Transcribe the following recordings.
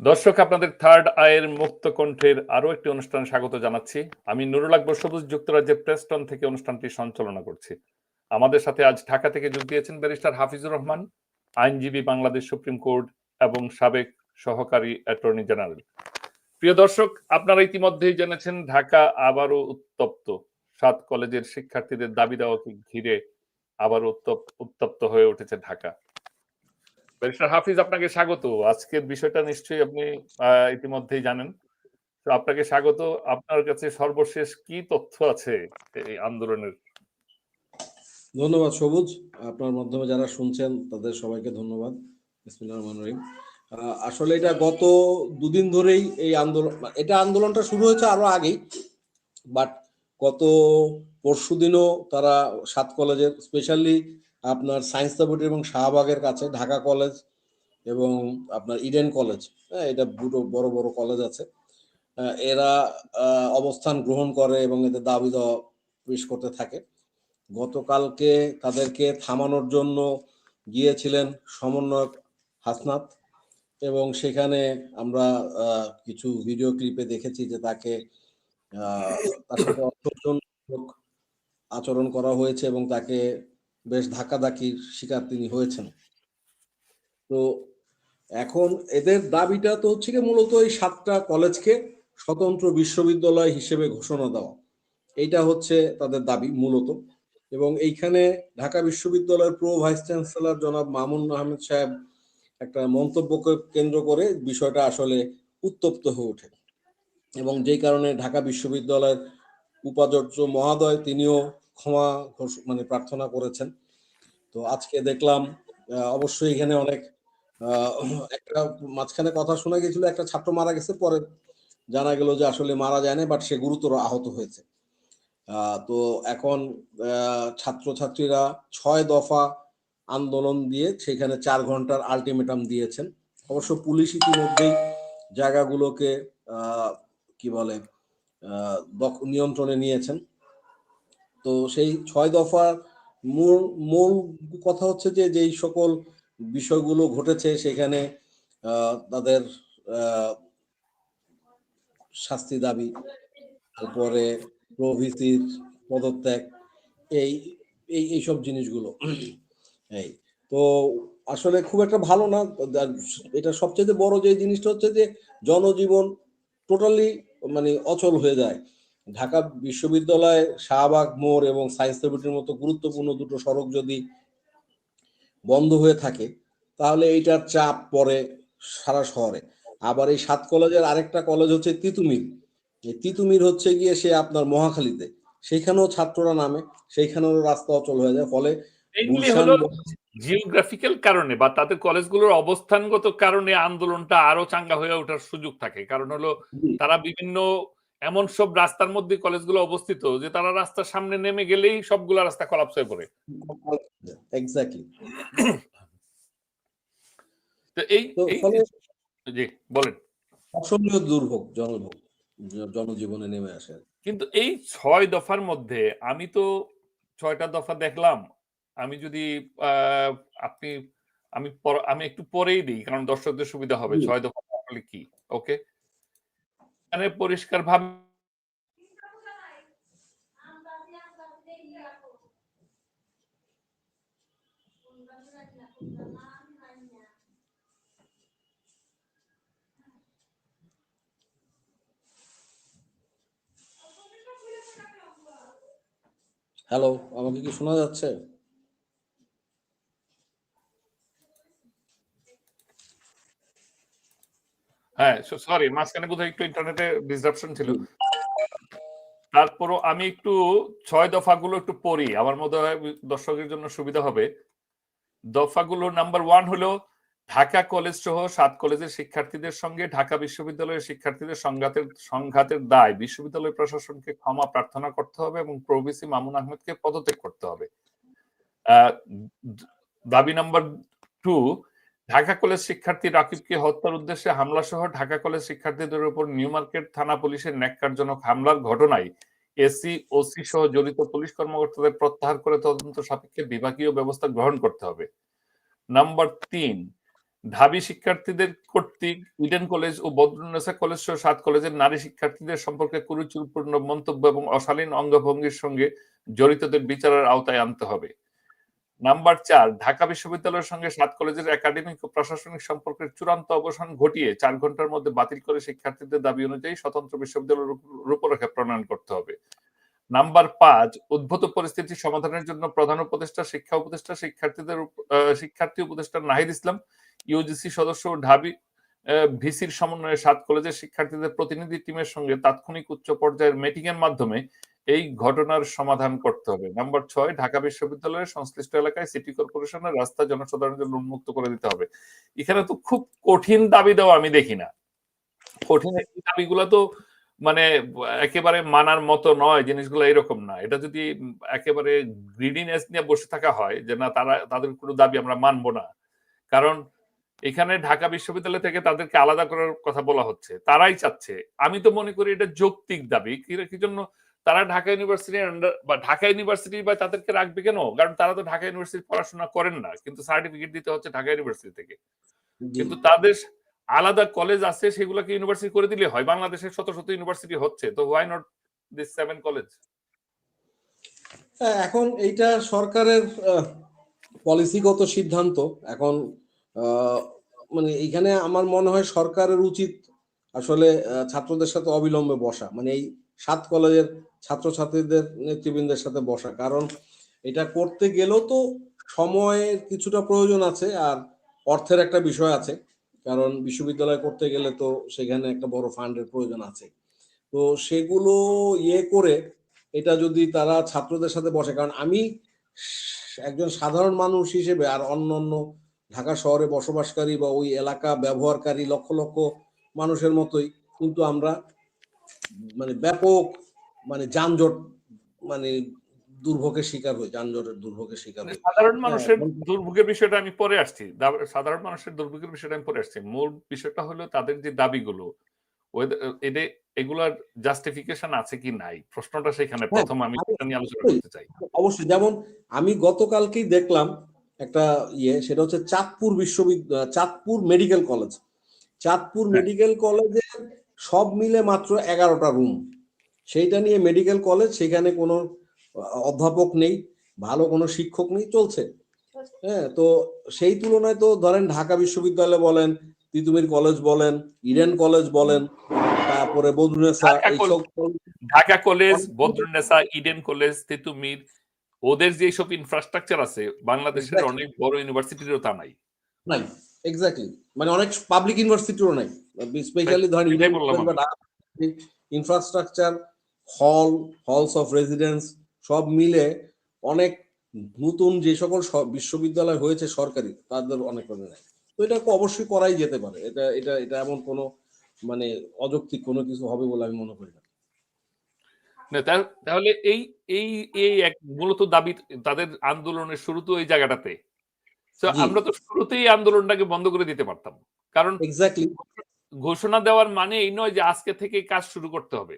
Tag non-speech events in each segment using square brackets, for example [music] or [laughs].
দর্শক, আপনাদের থার্ড আয়ের মুক্ত কণ্ঠের আরও একটি অনুষ্ঠানে স্বাগত জানাচ্ছি। আমি নুরুল আকবর সবুজ, যুক্তরাজ্যের প্রেস্টন থেকে অনুষ্ঠানটি সঞ্চালনা করছি। আমাদের সাথে আজ ঢাকা থেকে যোগ দিয়েছেন ব্যারিস্টার হাফিজুর রহমান, আইনজীবী বাংলাদেশ সুপ্রিম কোর্ট এবং সাবেক সহকারী অ্যাটর্নি জেনারেল। প্রিয় দর্শক, আপনারা ইতিমধ্যেই জেনেছেন ঢাকা আবারও উত্তপ্ত। সাত কলেজের শিক্ষার্থীদের দাবি দেওয়াকে ঘিরে আবার উত্তপ উত্তপ্ত হয়ে উঠেছে ঢাকা। ব্যারিস্টার হাফিজ, আপনাকে স্বাগত। আজকের বিষয়টা নিশ্চয়ই আপনি ইতিমধ্যেই জানেন। তো আপনাকে স্বাগত। আপনার কাছে সর্বশেষ কি তথ্য আছে এই আন্দোলনের? ধন্যবাদ, সবুজ। আপনার মাধ্যমে যারা শুনছেন, তাদের সবাইকে ধন্যবাদ। আসলে এটা গত দুদিন ধরেই এই আন্দোলন এটা আন্দোলনটা শুরু হয়েছে আরও আগেই, বাট গত পরশু দিনও তারা সাত কলেজের, স্পেশালি আপনার সায়েন্স ল্যাবরেটরি এবং শাহবাগের কাছে, ঢাকা কলেজ এবং আপনার ইডেন কলেজ হ্যাঁ এটা দুটো বড় বড় কলেজ আছে। এরা অবস্থান গ্রহণ করে এবং এদের দাবি দেওয়া পেশ করতে থাকে। গতকালকে তাদেরকে থামানোর জন্য গিয়েছিলেন সমন্বয়ক হাসনাত এবং সেখানে আমরা কিছু ভিডিও ক্লিপে দেখেছি যে তাকে তার সাথে আচরণ করা হয়েছে এবং তাকে বেশ ধাক্কাধাক্কির শিকার তিনি হয়েছেন। তো এখন এদের দাবিটা তো হচ্ছে কি মূলত এই সাতটা কলেজকে স্বতন্ত্র বিশ্ববিদ্যালয় হিসেবে ঘোষণা দেওয়া। এইটা হচ্ছে তাদের দাবি মূলত। এবং এইখানে ঢাকা বিশ্ববিদ্যালয়ের প্রো ভাইস চ্যান্সেলর জনাব মামুন আহমেদ সাহেব একটা মন্তব্যকে কেন্দ্র করে বিষয়টা আসলে উত্তপ্ত হয়ে ওঠে। এবং যেই কারণে ঢাকা বিশ্ববিদ্যালয়ের উপাচার্য মহাদয় তিনিও ক্ষমা মানে প্রার্থনা করেছেন। তো আজকে দেখলাম অবশ্যই এখানে অনেক একটা মাঝখানে কথা শোনা গেছিল একটা ছাত্র মারা গেছে, পরে জানা গেল যে আসলে মারা যায় না বাট সে গুরুতর আহত হয়েছে। তো এখন ছাত্রছাত্রীরা ছয় দফা আন্দোলন দিয়ে সেখানে চার ঘণ্টার আলটিমেটাম দিয়েছেন। অবশ্য পুলিশ ইতিমধ্যেই জায়গাগুলোকে কি বলে নিয়ন্ত্রণে নিয়েছেন। তো সেই ছয় দফার মূল মূল কথা হচ্ছে যে, যেই সকল বিষয়গুলো ঘটেছে সেখানে তাদের শাস্তি দাবি, তারপরে প্রভৃতির পদত্যাগ, এই এই এইসব জিনিসগুলো। এই, তো আসলে খুব একটা ভালো না। এটা সবচেয়ে বড় যে জিনিসটা হচ্ছে যে, জনজীবন টোটালি মানে অচল হয়ে যায়। ঢাকা বিশ্ববিদ্যালয় শাহবাগ মোড় এবং সায়েন্স ল্যাবরেটরির মতো গুরুত্বপূর্ণ দুটো সড়ক যদি বন্ধ হয়ে থাকে তাহলে এইটার চাপ পড়ে সারা শহরে। আবার এই সাত কলেজের আরেকটা কলেজ হচ্ছে তিতুমির। এই তিতুমির হচ্ছে গিয়ে সে আপনার মহাখালীতে। সেইখানেও ছাত্ররা নামে সেইখানেও রাস্তা অচল হয়ে যায় ফলে জিওগ্রাফিক্যাল কারণে বা তাদের কলেজগুলোর অবস্থানগত কারণে আন্দোলনটা আরও চাঙ্গা হয়ে ওঠার সুযোগ থাকে। কারণ হলো তারা বিভিন্ন এমন সব রাস্তার মধ্যে কলেজগুলো অবস্থিত যে তারা রাস্তার সামনে নেমে গেলেই সবগুলা রাস্তা কলাপস হয়ে পড়ে। এক্স্যাক্টলি তো এই জি বলেন। অসহনীয় দুর্ভোগ জনভোগ জনজীবনে নেমে আসে। কিন্তু এই ছয় দফার মধ্যে আমি তো ছয়টা দফা দেখলাম। আমি যদি আহ, আপনি আমি আমি একটু পরেই দিই কারণ দর্শকদের সুবিধা হবে। ছয় দফা আসলে কি? ওকে এখানে পরিষ্কার ভাবে হ্যালো আমাকে কি শোনা যাচ্ছে? হ্যাঁ সরি মাঝখানে বোধহয় একটু ইন্টারনেটে ডিসরাপশন ছিল। তারপরও আমি একটু ছয় দফাগুলো একটু পড়ি, আমার মনে দর্শকের জন্য সুবিধা হবে। দফাগুলো নাম্বার ওয়ান হলো ঢাকা কলেজ সহ সাত কলেজের শিক্ষার্থীদের সঙ্গে, ঢাকা বিশ্ববিদ্যালয়ের শিক্ষার্থীদের সংঘাতের সংঘাতের দায় বিশ্ববিদ্যালয় প্রশাসনকে ক্ষমা প্রার্থনা করতে হবে এবং প্রভিসি মামুন আহমেদকে পদত্যাগ করতে হবে। দাবি নাম্বার টু ঢাকা কলেজ শিক্ষার্থী রাকিবকে হত্যার উদ্দেশ্যে হামলা সহ ঢাকা কলেজ শিক্ষার্থীদের উপর নিউ মার্কেট থানা পুলিশের ন্যাক্কারজনক হামলার ঘটনায় এসি, ওসি সহ জড়িত পুলিশ কর্মকর্তাদের প্রত্যাহার করে তদন্ত সাপেক্ষে বিভাগীয় ব্যবস্থা গ্রহণ করতে হবে। নাম্বার তিন, ঢাবি শিক্ষার্থীদের কর্তৃক ইডেন কলেজ ও বদরুন্নেসা কলেজ সহ সাত কলেজের নারী শিক্ষার্থীদের সম্পর্কে কুরুচিপূর্ণ মন্তব্য এবং অশালীন অঙ্গভঙ্গির সঙ্গে জড়িতদের বিচারের আওতায় আনতে হবে। নাম্বার চার, ঢাকা বিশ্ববিদ্যালয়ের সঙ্গে সাত কলেজের একাডেমিক ও প্রশাসনিক সম্পর্কের চূড়ান্ত অবসান ঘটিয়ে চার ঘণ্টার মধ্যে বাতিল করে শিক্ষার্থীদের দাবি অনুযায়ী স্বতন্ত্র বিশ্ববিদ্যালয়ের রূপরেখা প্রণয়ন করতে হবে। নাম্বার পাঁচ, উদ্ভূত পরিস্থিতি সমাধানের জন্য প্রধান উপদেষ্টা, শিক্ষা উপদেষ্টা, শিক্ষার্থীদের শিক্ষার্থী উপদেষ্টা নাহিদ ইসলাম, ইউজিসি সদস্য ঢাবি ভিসির সমন্বয়ে সাত কলেজের শিক্ষার্থীদের প্রতিনিধি টিমের সঙ্গে তাৎক্ষণিক উচ্চ পর্যায়ের মিটিং এর মাধ্যমে এই ঘটনার সমাধান করতে হবে। নাম্বার ছয়, ঢাকা বিশ্ববিদ্যালয়ের সংশ্লিষ্ট এলাকায় সিটি কর্পোরেশনের রাস্তা জনসাধারণের জন্য উন্মুক্ত করে দিতে হবে। এখানে তো খুব কঠিন দাবি দেওয়া আমি দেখি না। কঠিন দাবিগুলো তো মানে একেবারে মানার মতো নয়, জিনিসগুলো এরকম না। এটা যদি একেবারে গ্রিডিনেস নিয়ে বসে থাকা হয় যে না, তারা, তাদের কোনো দাবি আমরা মানবো না। কারণ এখানে ঢাকা বিশ্ববিদ্যালয় থেকে তাদেরকে আলাদা করার কথা বলা হচ্ছে। তারাই চাচ্ছে। আমি তো মনে করি এটা যৌক্তিক দাবি। কি জন্য তারা ঢাকা ইউনিভার্সিটির আন্ডার বা ঢাকা ইউনিভার্সিটি বা তাদেরকে রাখবে কেন? কারণ তারা তো ঢাকা ইউনিভার্সিটি পড়াশোনা করেন না কিন্তু সার্টিফিকেট দিতে হচ্ছে ঢাকা ইউনিভার্সিটি থেকে। কিন্তু তাদের আলাদা কলেজ আছে সেগুলোকে ইউনিভার্সিটি করে দিলে হয়। বাংলাদেশের শত শত ইউনিভার্সিটি হচ্ছে তো why not this seven college এখন এইটা সরকারের পলিসিগত সিদ্ধান্ত। এখন মানে এইখানে আমার মনে হয় সরকারের উচিত আসলে ছাত্রদের সাথে অবিলম্বে বসা। মানে এই সাত কলেজের ছাত্রছাত্রীদের নেতৃবৃন্দের সাথে বসা। কারণ এটা করতে গেলেও তো সময়ের কিছুটা প্রয়োজন আছে আর অর্থের একটা বিষয় আছে। কারণ বিশ্ববিদ্যালয় করতে গেলে তো সেখানে একটা বড় ফান্ডের প্রয়োজন আছে। তো সেগুলো ইয়ে করে এটা যদি তারা ছাত্রদের সাথে বসে, কারণ আমি একজন সাধারণ মানুষ হিসেবে আর অন্য অন্য ঢাকা শহরে বসবাসকারী বা ওই এলাকা ব্যবহারকারী লক্ষ লক্ষ মানুষের মতোই, কিন্তু আমরা মানে ব্যাপক মানে যানজট মানে দুর্ভোগের শিকার হই যানজটের দুর্ভোগের শিকার হই সাধারণ মানুষের দুর্ভোগের বিষয়টা আমি পরে আসছি। সাধারণ মানুষের দুর্ভোগের বিষয়টা আমি পরে আসছি। মূল বিষয়টা হলো তাদের যে দাবিগুলো এদের এগুলার জাস্টিফিকেশন আছে কি নাই? প্রশ্নটা সেখানে হ্যাঁ, প্রথম আমি এটা নিয়ে আলোচনা করতে চাই। অবশ্যই যেমন আমি গতকালকেই দেখলাম একটা ইয়ে সেটা হচ্ছে চাঁদপুর বিশ্ববিদ্যালয় চাঁদপুর মেডিকেল কলেজ। চাঁদপুর হ্যাঁ। মেডিকেল কলেজে সব মিলে মাত্র এগারোটা রুম সেইটা নিয়ে মেডিকেল কলেজ সেখানে কোনো অধ্যাপক নেই ভালো কোনো শিক্ষক নেই চলছে। হ্যাঁ তো সেই তুলনায় তো ধরেন ঢাকা বিশ্ববিদ্যালয় বলেন তিতুমির কলেজ বলেন ইডেন কলেজ বলেন তারপরে বদরুনেসা ঢাকা এইসব Dhaka college Badrunnesa Eden college Titumir ওদের যে সব ইনফ্রাস্ট্রাকচার আছে বাংলাদেশের অনেক বড় ইউনিভার্সিটিরও তা নাই। নাই এক্স্যাক্টলি মানে অনেক পাবলিক ইউনিভার্সিটিও নাই। স্পেশালি ধরেন ইনফ্রাস্ট্রাকচার হল হলস অফ রেসিডেন্স সব মিলে অনেক নতুন যে সকল বিশ্ববিদ্যালয় হয়েছে সরকারি তাদের অনেক নাই তো এটা অবশ্যই করাই যেতে পারে। এটা এটা এটা এমন কোনো মানে অযৌক্তিক কোনো কিছু হবে বলে আমি মনে করি না। তাহলে এই এই এই এক মূলত দাবি তাদের আন্দোলনের শুরু তো এই জায়গাটাতে। আমরা তো শুরুতেই আন্দোলনটাকে বন্ধ করে দিতে পারতাম। কারণ এক্স্যাক্টলি ঘোষণা দেওয়ার মানে এই নয় যে আজকে থেকে কাজ শুরু করতে হবে।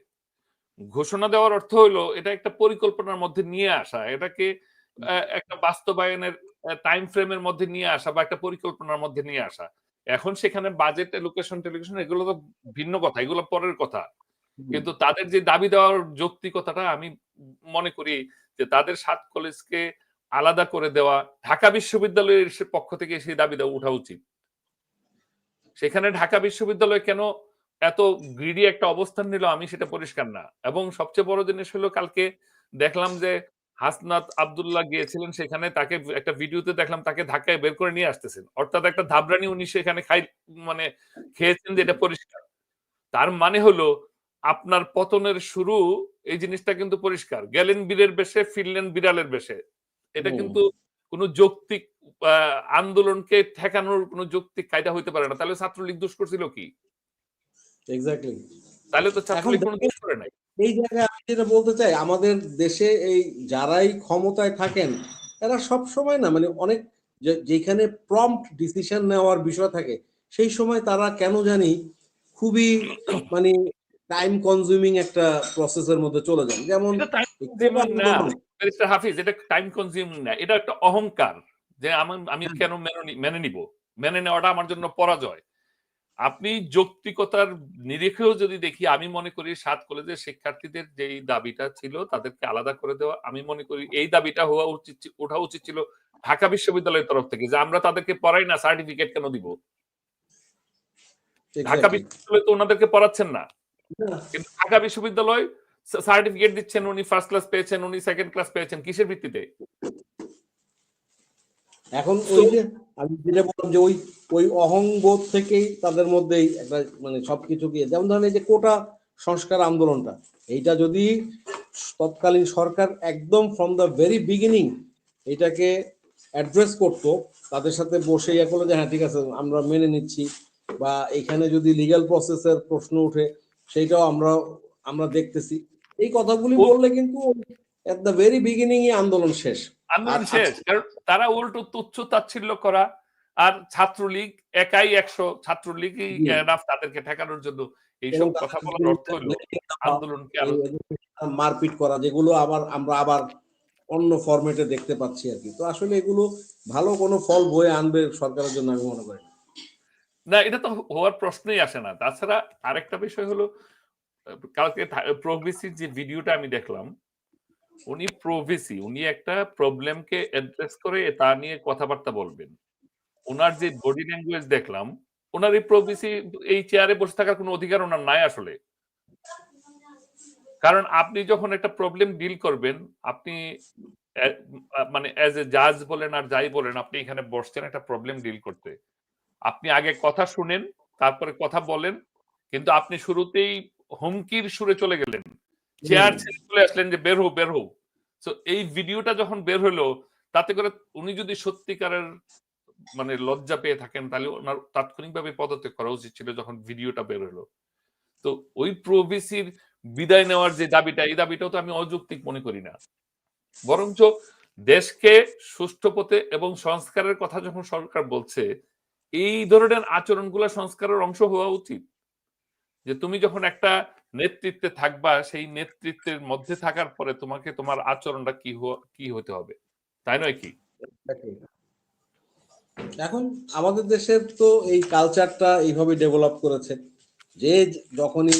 ঘোষণা দেওয়ার অর্থ হলো এটা একটা পরিকল্পনার মধ্যে নিয়ে আসা এটাকে একটা বাস্তবায়নের টাইম ফ্রেমের মধ্যে নিয়ে আসা বা একটা পরিকল্পনার মধ্যে নিয়ে আসা। এখন সেখানে বাজেট লোকেশন টেলিভিশন এগুলো তো ভিন্ন কথা এগুলো পরের কথা। কিন্তু তাদের যে দাবি দেওয়ার যৌক্তিকতাটা আমি মনে করি যে তাদের সাত কলেজকে আলাদা করে দেওয়া ঢাকা বিশ্ববিদ্যালয়ের পক্ষ থেকে সেই দাবি দেওয়া উঠা উচিত। সেখানে ঢাকা বিশ্ববিদ্যালয় কেন এত গ্রিডি একটা অবস্থান নিল আমি সেটা পরিষ্কার না। এবং সবচেয়ে বড় জিনিস হলো কালকে দেখলাম যে হাসনাত আব্দুল্লাহ গিয়েছিলেন সেখানে তাকে একটা ভিডিওতে দেখলাম তাকে ধাক্কায় বের করে নিয়ে আসতেছেন। অর্থাৎ একটা ধাবরানি উনি সেখানে খাই মানে খেয়েছেন যেটা পরিষ্কার। তার মানে হলো আপনার পতনের শুরু এই জিনিসটা কিন্তু পরিষ্কার। গেলেন বীরের বেশে ফিরলেন বিড়ালের বেশে। এটা কিন্তু কোনো যৌক্তিক আন্দোলনকে ঠেকানোর কোনো যৌক্তিক কায়দা হইতে পারে না। তাহলে ছাত্রলীগ দুষ করছিল কি? এক্স্যাক্টলি তাহলে তো ছাত্রলীগ কোনো দোষ করে নাই। এই জায়গায় আমি যেটা বলতে চাই আমাদের দেশে এই যারাই ক্ষমতায় থাকেন এরা সব সময় না মানে অনেক যেখানে প্রম্পট ডিসিশন নেওয়ার বিষয় থাকে সেই সময় তারা কেন জানি খুবই মানে টাইম কনজিউমিং একটা প্রসেসের মধ্যে চলে যান। যেমন ব্যারিস্টার হাফিজ এটা টাইম কনজিউমিং না এটা একটা অহংকার যে আমি আমি। কেন মেনে নিব? মেনে নেওয়াটা আমার জন্য পরাজয়। আপনি যৌক্তিকতার নিরিখেও যদি দেখি আমি মনে করি সাত কলেজের শিক্ষার্থীদের যেই দাবিটা ছিল তাদেরকে আলাদা করে দেওয়া আমি মনে করি এই দাবিটা হওয়া উচিত ওঠা উচিত ছিল ঢাকা বিশ্ববিদ্যালয়ের তরফ থেকে যে আমরা তাদেরকে পড়াই না সার্টিফিকেট কেন দিব? ঢাকা. বিশ্ববিদ্যালয় তো ওনাদেরকে পড়াচ্ছেন না, কিন্তু ঢাকা বিশ্ববিদ্যালয় সার্টিফিকেট দিচ্ছেন উনি ফার্স্ট ক্লাস পেয়েছেন উনি সেকেন্ড ক্লাস পেয়েছেন, কিসের ভিত্তিতে? এখন ওই যে আমি যেটা বললাম যে ওই ওই অহংবোধ থেকেই তাদের মধ্যেই একটা মানে সবকিছু গিয়ে, যেমন ধরেন এই যে কোটা সংস্কার আন্দোলনটা, এইটা যদি তৎকালীন সরকার একদম ফ্রম দ্য ভেরি বিগিনিং এটাকে অ্যাড্রেস করতো, তাদের সাথে বসে ইয়ে করল যে হ্যাঁ ঠিক আছে, আমরা মেনে নিচ্ছি। বা এখানে যদি লিগ্যাল প্রসেসের প্রশ্ন উঠে সেইটাও আমরা আমরা দেখতেছি। এই কথাগুলি বললে কিন্তু এট দ্য ভেরি বিগিনিং আন্দোলন শেষ। আন্দোলন শেষ। কারণ তারা উল্টো তুচ্ছ তাচ্ছিল্য করা আর ছাত্রলীগ একাই একশো ছাত্রলীগই তাদেরকে ঠেকানোর জন্য এইসব কথা বলার অর্থ হলো আন্দোলনকে মারপিট করা যেগুলো আবার আমরা আবার অন্য ফরম্যাটে দেখতে পাচ্ছি আর কি। তো আসলে এগুলো ভালো কোনো ফল বয়ে আনবে সরকারের জন্য আমি মনে করি না। না এটা তো হওয়ার প্রশ্নই আসে না। তাছাড়া আরেকটা বিষয় হলো কালকে প্রোগ্রেসিভ যে ভিডিওটা আমি দেখলাম, উনি প্রোভিসি উনি একটা প্রবলেমকে অ্যাড্রেস করে তা নিয়ে কথাবার্তা বলবেন। ওনার যে বডি ল্যাঙ্গুয়েজ দেখলাম ওনার এই প্রোভিসি এই চেয়ারে বসে থাকার কোনো অধিকার ওনার নাই আসলে। কারণ আপনি যখন একটা প্রবলেম ডিল করবেন, আপনি মানে অ্যাজ এ জাজ বলেন আর যাই বলেন, আপনি এখানে বসছেন একটা প্রবলেম ডিল করতে। আপনি আগে কথা শুনেন, তারপরে কথা বলেন, কিন্তু আপনি শুরুতেই হুমকির সুরে চলে গেলেন। চেয়ার ছেড়ে চলে আসলেন যে বের হো বের হো তো এই ভিডিওটা যখন বের হলো তাতে করে উনি যদি সত্যিকারের মানে লজ্জা পেয়ে থাকেন তাহলে ওনার তাৎক্ষণিকভাবে পদত্যাগ করা উচিত ছিল যখন ভিডিওটা বের হলো। তো ওই প্রভিসির বিদায় নেওয়ার যে দাবিটা এই দাবিটাও তো আমি অযৌক্তিক মনে করি না। বরঞ্চ দেশকে সুষ্ঠু পথে এবং সংস্কারের কথা যখন সরকার বলছে এই ধরনের আচরণগুলো সংস্কারের অংশ হওয়া উচিত। যে তুমি যখন একটা নেতৃত্বে থাকবা সেই নেতৃত্বের মধ্যে থাকার পরে তোমাকে তোমার আচরণটা কি কি হতে হবে? তাই নয় কি? এখন আমাদের দেশের তো এই কালচারটা এইভাবে ডেভেলপ করেছে। যে যখনই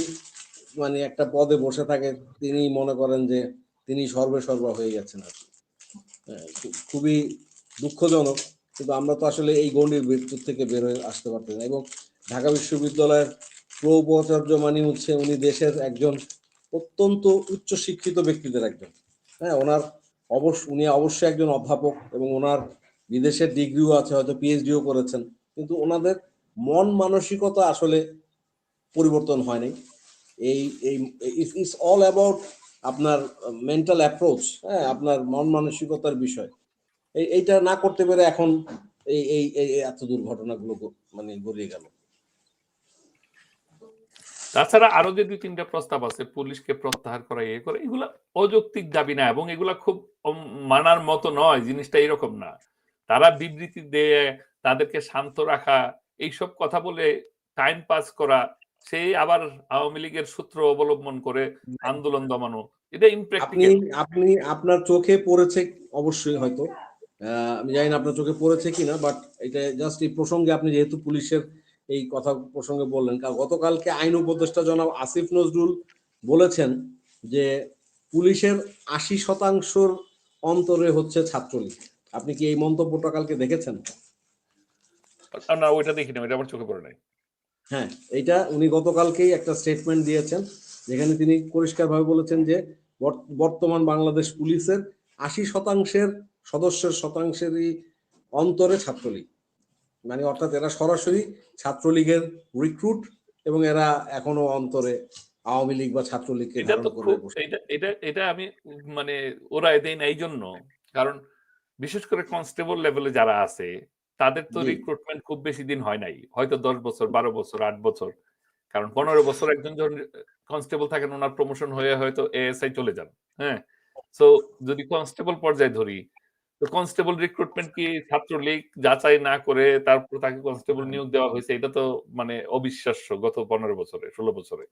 মানে একটা পদে বসে থাকে তিনি মনে করেন যে তিনি সর্বে সর্বা হয়ে গেছেন আর। হ্যাঁ, খুবই দুঃখজনক। কিন্তু আমরা তো আসলে এই গণ্ডির মৃত্যুর থেকে বের হয়ে আসতে পারতেন এবং ঢাকা বিশ্ববিদ্যালয়ের প্রো উপাচার্য মানে হচ্ছে উনি দেশের একজন অত্যন্ত উচ্চ শিক্ষিত ব্যক্তিদের একজন। হ্যাঁ ওনার অবশ্য উনি অবশ্যই একজন অধ্যাপক এবং ওনার বিদেশের ডিগ্রিও আছে, হয়তো পিএইচডিও করেছেন। কিন্তু ওনাদের মন মানসিকতা আসলে পরিবর্তন হয়নি। এই এই ইটস অল অ্যাবাউট আপনার মেন্টাল অ্যাপ্রোচ হ্যাঁ আপনার মন মানসিকতার বিষয়। এই, এইটা না করতে পেরে এখন এই এই এত দুর্ঘটনাগুলো মানে গড়িয়ে গেল। তাছাড়া আরও যে দুই তিনটা প্রস্তাব আছে পুলিশকে প্রত্যাহার করা ইয়ে করে এগুলা অযৌক্তিক দাবি না এবং এগুলা খুব মানার মতো নয় জিনিসটা এরকম না। তারা বিবৃতি দিয়ে তাদেরকে শান্ত রাখা এইসব কথা বলে টাইম পাস করা সেই আবার আওয়ামী লীগের সূত্র অবলম্বন করে আন্দোলন দমানো এটা ইমপ্র্যাকটিক্যাল আপনি আপনার চোখে পড়েছে অবশ্যই হয়তো আহ, আমি জানি না আপনার চোখে পড়েছে কিনা বাট এটা জাস্ট এই প্রসঙ্গে আপনি যেহেতু পুলিশের এই কথা প্রসঙ্গে বললেন। কারণ গতকালকে আইন উপদেষ্টা জনাব আসিফ নজরুল বলেছেন যে পুলিশের আশি শতাংশর অন্তরে হচ্ছে ছাত্রলীগ। আপনি কি এই মন্তব্যটা কালকে দেখেছেন? না ওইটা দেখিনি এটা আমার চোখে পড়ে নাই। হ্যাঁ এইটা উনি গতকালকেই একটা স্টেটমেন্ট দিয়েছেন যেখানে তিনি পরিষ্কারভাবে বলেছেন যে বর্ত- বর্তমান বাংলাদেশ পুলিশের আশি শতাংশের সদস্যের শতাংশেরই অন্তরে ছাত্রলীগ। মানে অর্থাৎ এরা সরাসরি ছাত্রলীগের রিক্রুট এবং এরা এখনও অন্তরে আওয়ামী লীগ বা ছাত্রলীগকে এটা তো খুব এটা আমি মানে ওরা দেয় না এই জন্য। কারণ বিশেষ করে কনস্টেবল লেভেলে যারা আছে তাদের তো রিক্রুটমেন্ট খুব বেশি দিন হয় নাই। হয়তো দশ বছর বারো বছর আট বছর। কারণ পনেরো বছর একজন যখন কনস্টেবল থাকেন ওনার প্রমোশন হয়ে হয়তো এএসআই চলে যান। হ্যাঁ? সো যদি কনস্টেবল পর্যায়ে ধরি তো কনস্টেবল রিক্রুটমেন্ট কি ছাত্রলীগ যাচাই না করে তারপর তাকে কনস্টেবল নিয়োগ দেওয়া হয়েছে, এটা তো মানে অবিশ্বাস্য গত পনেরো বছরে, ষোলো বছরে।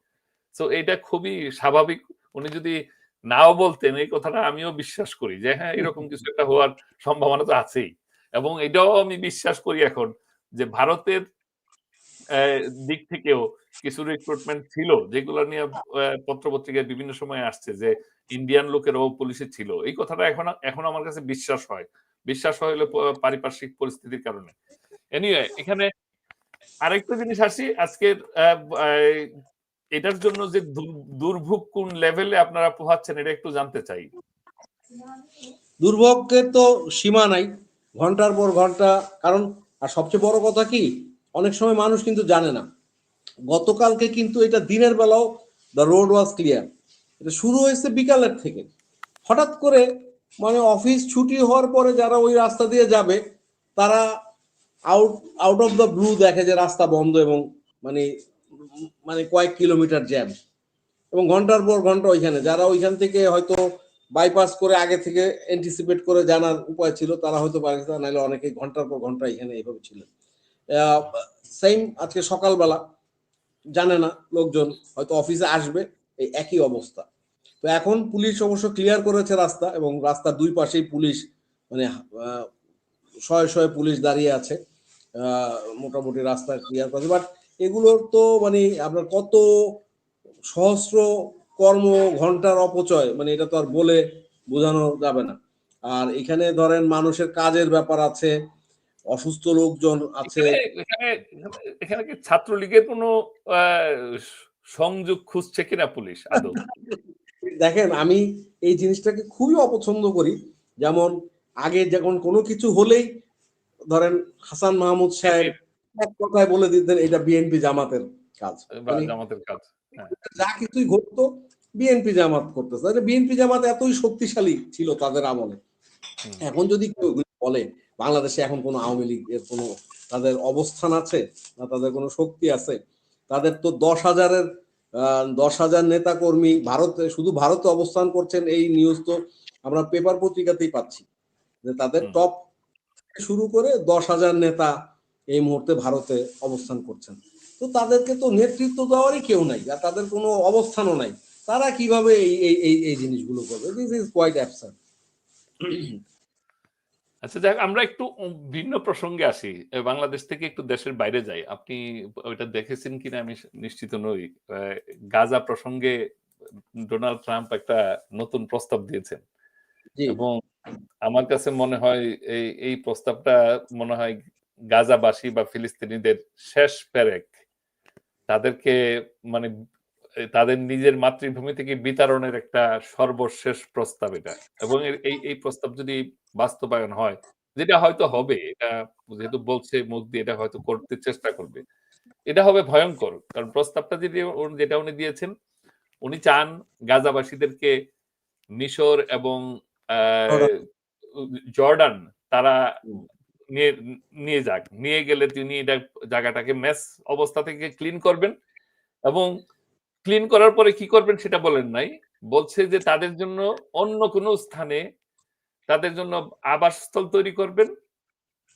তো এটা খুবই স্বাভাবিক। উনি যদি নাও বলতেন, এই কথাটা আমিও বিশ্বাস করি যে হ্যাঁ এরকম কিছু একটা হওয়ার সম্ভাবনা তো আছেই। এবং এটাও আমি বিশ্বাস করি এখন যে, ভারতের দিক থেকেও কিছু রিক্রুটমেন্ট ছিল, যেগুলো নিয়ে পত্রপত্রিকায় বিভিন্ন সময় আসছে যে ইন্ডিয়ান লোকেরাও পুলিশে ছিল। এই কথাটা এখন এখন আমার কাছে বিশ্বাস হয়। বিশ্বাস হলো পারিপার্শ্বিক পরিস্থিতির কারণে। এনিওয়ে এখানে আরেকটা জিনিস আসি, আজকের এটার জন্য যে দুর- দুর্ভোগ কোন লেভেলে আপনারা পোহাচ্ছেন, এটা একটু জানতে চাই। দুর্ভোগের তো সীমা নাই, ঘণ্টার পর ঘণ্টা, কারণ, আর সবচেয়ে বড় কথা কি অনেক সময় মানুষ কিন্তু জানে না। গতকালকে কিন্তু এটা দিনের বেলাও দ্য রোড ওয়াজ ক্লিয়ার এটা শুরু হয়েছে বিকালের থেকে। হঠাৎ করে মানে অফিস ছুটি হওয়ার পরে যারা ওই রাস্তা দিয়ে যাবে, তারা out out of the blue দেখে যে রাস্তা বন্ধ এবং মানে মানে কয়েক কিলোমিটার জ্যাম এবং ঘণ্টার পর ঘণ্টা ওইখানে। যারা ওইখান থেকে হয়তো বাইপাস করে আগে থেকে অ্যান্টিসিপেট করে জানার উপায় ছিল, তারা হয়তো পাকিস্তান নাহলে অনেকে ঘণ্টার পর ঘণ্টা এখানে এইভাবে ছিলেন। সেম আজকে সকালবেলা, জানে না লোকজন, হয়তো অফিসে আসবে, এই একই অবস্থা। তো এখন পুলিশ অবশ্য ক্লিয়ার করেছে রাস্তা এবং রাস্তার দুই পাশেই পুলিশ মানে শয়ে শয়ে পুলিশ দাঁড়িয়ে আছে। মোটামুটি রাস্তা ক্লিয়ার করেছে। বাট এগুলোর তো মানে আপনার কত সহস্র কর্ম ঘণ্টার অপচয় মানে এটা তো আর বলে বোঝানো যাবে না। আর এখানে ধরেন মানুষের কাজের ব্যাপার আছে অসুস্থ লোকজন আছে। এখানে কি ছাত্রলীগের কোনো সংযোগ খুঁজছে কিনা পুলিশ আদৌ? দেখেন আমি এই জিনিসটাকে খুবই অপছন্দ করি। যেমন আগে যখন কোনো কিছু হলেই ধরেন হাসান মাহমুদ সাহেব এক কথায় বলে দিতেন এটা বিএনপি জামাতের কাজ। জামাতের কাজ যা কিছুই ঘটতো বিএনপি জামাত করতেছে বিএনপি জামাত এতই শক্তিশালী ছিল তাদের আমলে। এখন যদি কেউ বলে বাংলাদেশে এখন কোনো আওয়ামী লীগের কোনো তাদের অবস্থান আছে না তাদের কোনো শক্তি আছে? তাদের তো দশ হাজারের দশ হাজার নেতা কর্মী ভারতে শুধু ভারতে অবস্থান করছেন এই নিউজ তো আমরা পেপার পত্রিকাতেই পাচ্ছি। যে তাদের। টপ শুরু করে দশ হাজার নেতা এই মুহূর্তে ভারতে অবস্থান করছেন। তো তাদেরকে তো নেতৃত্ব দেওয়ারই কেউ নাই আর তাদের কোনো অবস্থানও নাই। তারা কীভাবে এই এই এই এই জিনিসগুলো করবে? দিস ইজ কোয়াইট অ্যাবসার্ড আচ্ছা যাক আমরা একটু ভিন্ন প্রসঙ্গে আসি। বাংলাদেশ থেকে একটু দেশের বাইরে যাই। আপনি ওইটা দেখেছেন কিনা আমি নিশ্চিত নই। গাজা প্রসঙ্গে ডোনাল্ড ট্রাম্প একটা নতুন প্রস্তাব দিয়েছেন। এবং আমার কাছে মনে হয় এই এই প্রস্তাবটা মনে হয় গাজাবাসী বা ফিলিস্তিনিদের শেষ পেরেক। তাদেরকে মানে তাদের নিজের মাতৃভূমি থেকে বিতরণের একটা সর্বশেষ প্রস্তাব এটা। এবং এই এই প্রস্তাব যদি বাস্তবায়ন হয় যেটা হয়তো হবে এটা যেহেতু বলছে মুখ দিয়ে এটা হয়তো করতে চেষ্টা করবে এটা হবে ভয়ঙ্কর। কারণ প্রস্তাবটা যদি যেটা উনি দিয়েছেন উনি চান গাজাবাসীদেরকে মিশর এবং আহ, জর্ডান। তারা নিয়ে নিয়ে যাক। নিয়ে গেলে তিনি এটা জায়গাটাকে মেস অবস্থা থেকে ক্লিন করবেন এবং ক্লিন করার পরে কি করবেন সেটা বলেন নাই। বলছে যে তাদের জন্য অন্য কোনো স্থানে তাদের জন্য আবাসস্থল তৈরি করবেন।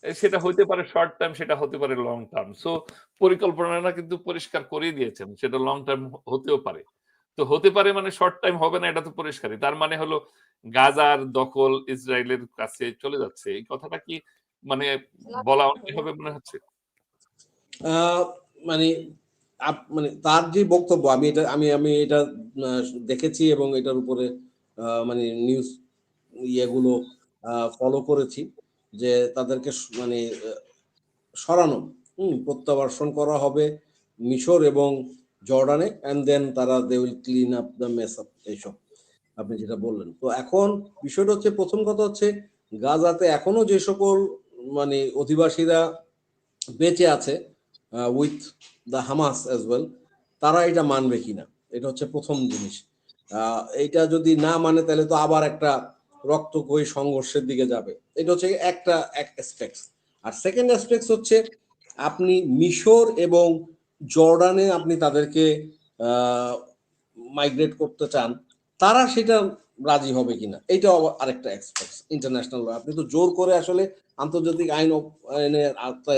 সেটা হইতে পারে শর্ট টার্ম সেটা হতে পারে লং টার্ম সো পরিকল্পনাটা কিন্তু পরিষ্কার করে দিয়েছেন সেটা লং টার্ম হতেও পারে। তো হতে পারে মানে শর্ট টাইম হবে না এটা তো পরিষ্কারই। তার মানে হলো গাজার দখল ইসরায়েলের কাছে চলে যাচ্ছে। এই কথাটা কি মানে বলা অনেক হবে মনে হচ্ছে? আহ, মানে মানে তার যে বক্তব্য, আমি এটা, আমি আমি এটা দেখেছি এবং এটার উপরে মানে নিউজ ইয়েগুলো ফলো করেছি যে তাদেরকে মানে সরানো, হুম প্রত্যাবর্ষণ করা হবে মিশর এবং জর্ডানে অ্যান্ড দেন তারা they will clean up the mess up এইসব, আপনি যেটা বললেন। তো এখন বিষয়টা হচ্ছে, প্রথম কথা হচ্ছে গাজাতে এখনও যে সকল মানে অধিবাসীরা বেঁচে আছে with the Hamas as well তারা এটা মানবে কিনা? এটা হচ্ছে প্রথম জিনিস। এটা যদি না মানে তাহলে তো আবার একটা রক্তক্ষয়ী সংঘর্ষের দিকে যাবে। এটা হচ্ছে একটা, এক অ্যাসপেক্টস আর সেকেন্ড অ্যাসপেক্টস হচ্ছে, আপনি মিশর এবং জর্ডানে আপনি তাদেরকে মাইগ্রেট করতে চান, তারা সেটা রাজি হবে কিনা? এটা আরেকটা এক্সপেক্টস ইন্টারন্যাশনাল আপনি তো জোর করে আসলে আন্তর্জাতিক আইন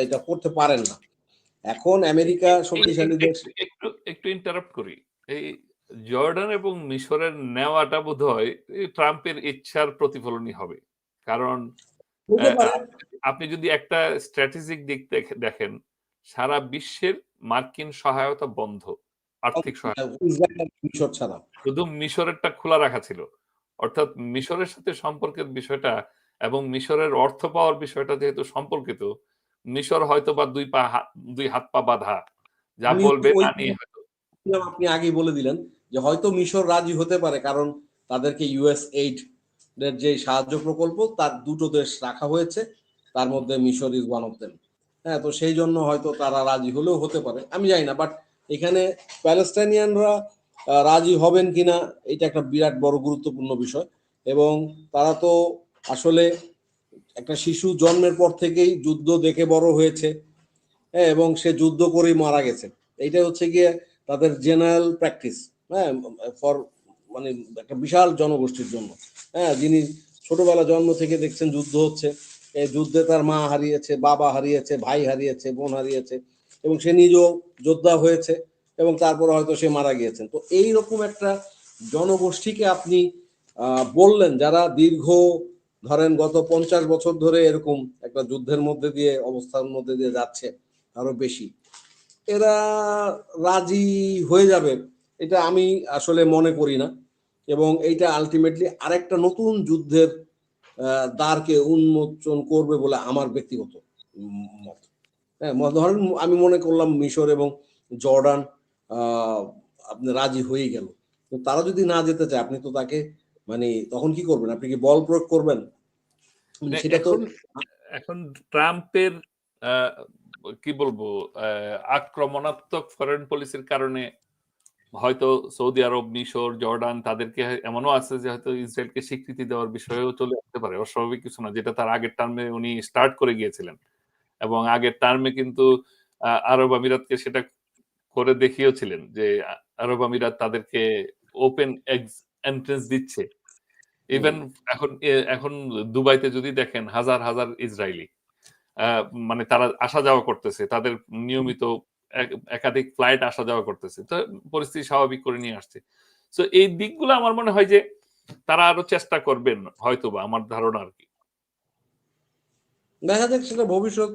এটা করতে পারেন না। এখন আমেরিকা শক্তিশালী দেশ একটু- একটু ইন্টারাপ্ট করি। এই জর্ডান এবং মিশরের নেওয়াটা বোধ হয় ট্রাম্পের ইচ্ছার প্রতিফলনই হবে। কারণ আপনি যদি একটা স্ট্র্যাটেজিক দিক দেখেন সারা বিশ্বের মার্কিন সহায়তা বন্ধ আর্থিক সহায়তা। শুধু মিশরেরটা খোলা রাখা ছিল। অর্থাৎ মিশরের সাথে সম্পর্কের বিষয়টা এবং মিশরের অর্থ পাওয়ার বিষয়টা যেহেতু সম্পর্কিত মিশর হয়তো বা দুই পা দুই হাত পা বাঁধা। যা বলবে তা নিয়ে আপনি আগেই বলে দিলেন যে হয়তো মিশর রাজি হতে পারে কারণ তাদেরকে ইউএস এইড এর যে সাহায্য প্রকল্প তার দুটো দেশ রাখা হয়েছে তার মধ্যে মিশর ইজ ওয়ান অফ দেম হ্যাঁ তো সেই জন্য হয়তো তারা রাজি হলেও হতে পারে। আমি জানি না বাট এখানে প্যালেস্টাইনিয়ানরা রাজি হবেন কিনা এটা একটা বিরাট বড় গুরুত্বপূর্ণ বিষয়। এবং তারা তো আসলে একটা শিশু জন্মের পর থেকেই যুদ্ধ দেখে বড় হয়েছে হ্যাঁ এবং সে যুদ্ধ করেই মারা গেছে। এইটা হচ্ছে গিয়ে তাদের জেনারেল প্র্যাকটিস হ্যাঁ ফর মানে একটা বিশাল জনগোষ্ঠীর জন্য হ্যাঁ যিনি ছোটবেলা জন্ম থেকে দেখছেন যুদ্ধ হচ্ছে এই যুদ্ধে তার মা হারিয়েছে, বাবা হারিয়েছে, ভাই হারিয়েছে, বোন হারিয়েছে, এবং সে নিজেও যোদ্ধা হয়েছে, এবং তারপর হয়তো সে মারা গিয়েছেন। তো এই রকম একটা জনগোষ্ঠীকে আপনি বললেন, যারা দীর্ঘ ধরেন গত পঞ্চাশ বছর ধরে এরকম একটা যুদ্ধের মধ্যে দিয়ে, অবস্থার মধ্যে দিয়ে যাচ্ছে আরও বেশি। এরা রাজি হয়ে যাবে, এটা আমি আসলে মনে করি না। এবং এইটা আলটিমেটলি আরেকটা নতুন যুদ্ধের দ্বারকে উন্মোচন করবে বলে আমার ব্যক্তিগত মত। হ্যাঁ ধরেন আমি মনে করলাম মিশর এবং জর্ডান আপনি রাজি হয়ে গেল। তারা যদি না যেতে চায়, আপনি তো তাকে মানে তখন কি করবেন? আপনি কি বল প্রয়োগ করবেন? মানে সেটা তো এখন ট্রাম্পের কি বলব আক্রমণাত্মক ফরেন পলিসির কারণে হয়তো সৌদি আরব মিশর জর্ডান তাদেরকে এমনও আছে যে হয়তো ইসরায়েলকে স্বীকৃতি দেওয়ার বিষয়েও চলে আসতে পারে। অস্বাভাবিক কিছু না যেটা তার আগের টার্মে উনি স্টার্ট করে গিয়েছিলেন। এবং আগের টার্মে কিন্তু আরব আমিরাতকে সেটা করে দেখিয়েছিলেন যে আরব আমিরাত তাদেরকে ওপেন এন্ট্রেন্স দিচ্ছে। ইভেন এখন এখন দুবাইতে যদি দেখেন হাজার হাজার ইসরায়েলি আহ, মানে তারা আসা যাওয়া করতেছে তাদের নিয়মিত এক- একাধিক ফ্লাইট আসা যাওয়া করতেছে তো পরিস্থিতি স্বাভাবিক করে নিয়ে আসছে। তো এই দিকগুলো আমার মনে হয় যে তারা আরও চেষ্টা করবেন হয়তোবা আমার ধারণা আর কি। দেখা যাক সেটা ভবিষ্যৎ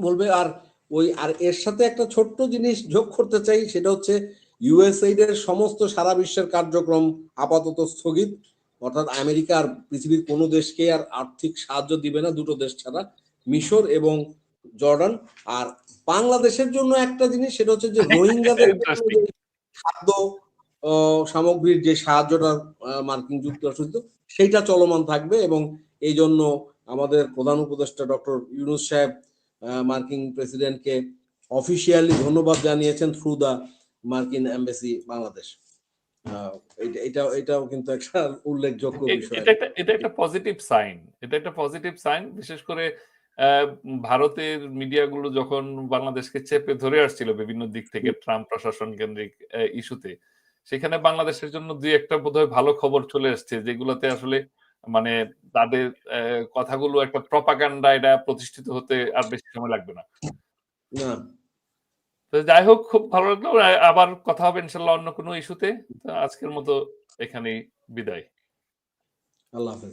বলবে। আর ওই আর এর সাথে একটা ছোট্ট জিনিস যোগ করতে চাই সেটা হচ্ছে ইউএসএইড এর সমস্ত সারা বিশ্বের কার্যক্রম আপাতত স্থগিত। অর্থাৎ আমেরিকা আর পৃথিবীর কোনো দেশকে আর আর্থিক সাহায্য দিবে না দুটো দেশ ছাড়া। মিশর এবং জর্ডান। আর বাংলাদেশের জন্য একটা জিনিস সেটা হচ্ছে যে রোহিঙ্গাদের [laughs] খাদ্য সামগ্রীর যে সাহায্যটা মার্কিন যুক্তরাষ্ট্র সেইটা চলমান থাকবে এবং এই জন্য আমাদের প্রধান উপদেষ্টা ডক্টর ইউনুস সাহেব মার্কিন প্রেসিডেন্টকে অফিসিয়ালি ধন্যবাদ জানিয়েছেন থ্রু দা মার্কিন এম্বাসি বাংলাদেশ। আহ, এটা- এটা এটাও কিন্তু একটা উল্লেখযোগ্য বিষয়। এটা একটা এটা একটা পজিটিভ সাইন এটা একটা পজিটিভ সাইন বিশেষ করে ভারতের মিডিয়াগুলো যখন বাংলাদেশকে চেপে ধরে আসছিল বিভিন্ন দিক থেকে ট্রাম্প প্রশাসন কেন্দ্রিক ইস্যুতে সেখানে বাংলাদেশের জন্য দুই একটা বোধহয় ভালো খবর চলে আসছে যেগুলোতে আসলে মানে তাদের কথাগুলো একটা প্রপাগান্ডা এটা প্রতিষ্ঠিত হতে আর বেশি সময় লাগবে না। না তো যাই হোক, খুব ভালো লাগল। আবার কথা হবে ইনশাল্লাহ অন্য কোনো ইস্যুতে আজকের মতো এখানে বিদায়। আল্লাহ হাফেজ।